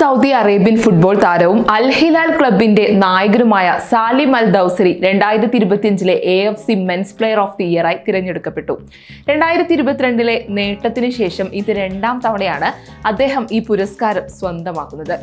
Saudi Arabian football താരവും അൽ ഹിലാൽ ക്ലബിന്റെ നായകനുമായ സാലിം അൽ Dawsari രണ്ടായിരത്തി ഇരുപത്തിയഞ്ചിലെ A F C men's player of the ഇയറായി തിരഞ്ഞെടുക്കപ്പെട്ടു. രണ്ടായിരത്തി ഇരുപത്തിരണ്ടിലെ നേട്ടത്തിന് ശേഷം ഇത് രണ്ടാം തവണയാണ് അദ്ദേഹം ഈ പുരസ്കാരം സ്വന്തമാക്കുന്നത്.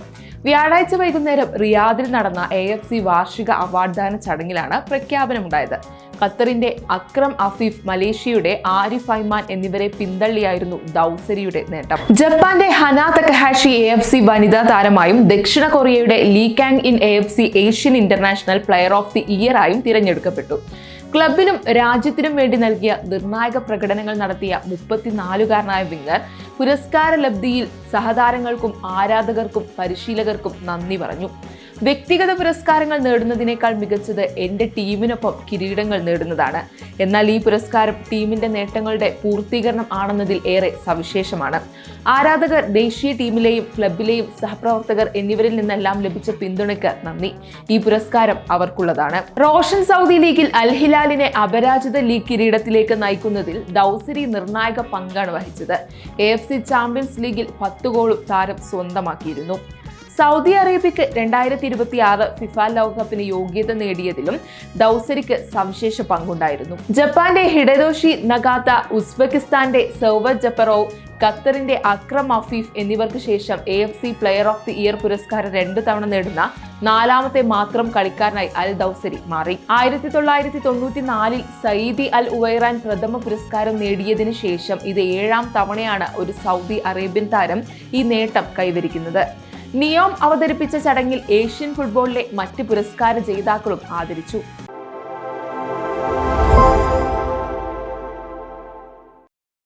വ്യാഴാഴ്ച വൈകുന്നേരം റിയാദിൽ നടന്ന എ എഫ് സി വാർഷിക അവാർഡ്ദാന ചടങ്ങിലാണ് പ്രഖ്യാപനമുണ്ടായത്. ഖത്തറിന്റെ അക്രം അഫീഫ് മലേഷ്യയുടെ ആരിഫ് ഐമാൻ എന്നിവരെ പിന്തള്ളിയായിരുന്നു ദൌസരിയുടെ നേട്ടം. ജപ്പാന്റെ Hana Takahashi A F C വനിതാ താരമായും ദക്ഷിണ കൊറിയയുടെ Lee Kang In A F C Asian international player of the year ആയും തിരഞ്ഞെടുക്കപ്പെട്ടു. ക്ലബിനും രാജ്യത്തിനും വേണ്ടി നൽകിയ നിർണായക പ്രകടനങ്ങൾ നടത്തിയ മുപ്പത്തിനാലുകാരനായ വിങ്ങർ പുരസ്കാര ലബ്ധിയിൽ സഹതാരങ്ങൾക്കും ആരാധകർക്കും പരിശീലകർക്കും നന്ദി പറഞ്ഞു. വ്യക്തിഗത പുരസ്കാരങ്ങൾ നേടുന്നതിനേക്കാൾ മികച്ചത് എന്റെ ടീമിനൊപ്പം കിരീടങ്ങൾ നേടുന്നതാണ്. എന്നാൽ ഈ പുരസ്കാരം ടീമിന്റെ നേട്ടങ്ങളുടെ പൂർത്തീകരണം ആണെന്നതിൽ ഏറെ സവിശേഷമാണ്. ആരാധകർ ദേശീയ ടീമിലെയും ക്ലബിലെയും സഹപ്രവർത്തകർ എന്നിവരിൽ നിന്നെല്ലാം ലഭിച്ച പിന്തുണയ്ക്ക് നന്ദി. ഈ പുരസ്കാരം അവർക്കുള്ളതാണ്. റോഷൻ സൗദി ലീഗിൽ അൽഹിലാലിനെ അപരാജിത ലീഗ് കിരീടത്തിലേക്ക് നയിക്കുന്നതിൽ ദൗസരി നിർണായക പങ്കാണ് വഹിച്ചത്. എ എഫ് സി ചാമ്പ്യൻസ് ലീഗിൽ പത്ത് ഗോളും താരം സ്വന്തമാക്കിയിരുന്നു. സൗദി അറേബ്യക്ക് രണ്ടായിരത്തി ഇരുപത്തി ആറ് ഫിഫ ലോകകപ്പിന് യോഗ്യത നേടിയതിലും ദൗസരിക്ക് സവിശേഷ പങ്കുണ്ടായിരുന്നു. ജപ്പാന്റെ ഹിഡദോഷി നഗാത്ത ഉസ്ബെക്കിസ്ഥാന്റെ സെർവ ജപ്പറോവ് ഖത്തറിന്റെ അക്രം അഫീഫ് എന്നിവർക്ക് ശേഷം A F C player of the year പുരസ്കാരം രണ്ടു തവണ നേടുന്ന നാലാമത്തെ മാത്രം കളിക്കാരനായി അൽ ദൗസരി മാറി. ആയിരത്തി തൊള്ളായിരത്തി തൊണ്ണൂറ്റി നാലിൽ സയ്യിദി അൽ ഉവൈറാൻ പ്രഥമ പുരസ്കാരം നേടിയതിനു ശേഷം ഇത് ഏഴാം തവണയാണ് ഒരു സൗദി അറേബ്യൻ താരം ഈ നേട്ടം കൈവരിക്കുന്നത്. നിയോം അവതരിപ്പിച്ച ചടങ്ങിൽ ഏഷ്യൻ ഫുട്ബോളിലെ മറ്റ് പുരസ്കാര ജേതാക്കളും ആദരിച്ചു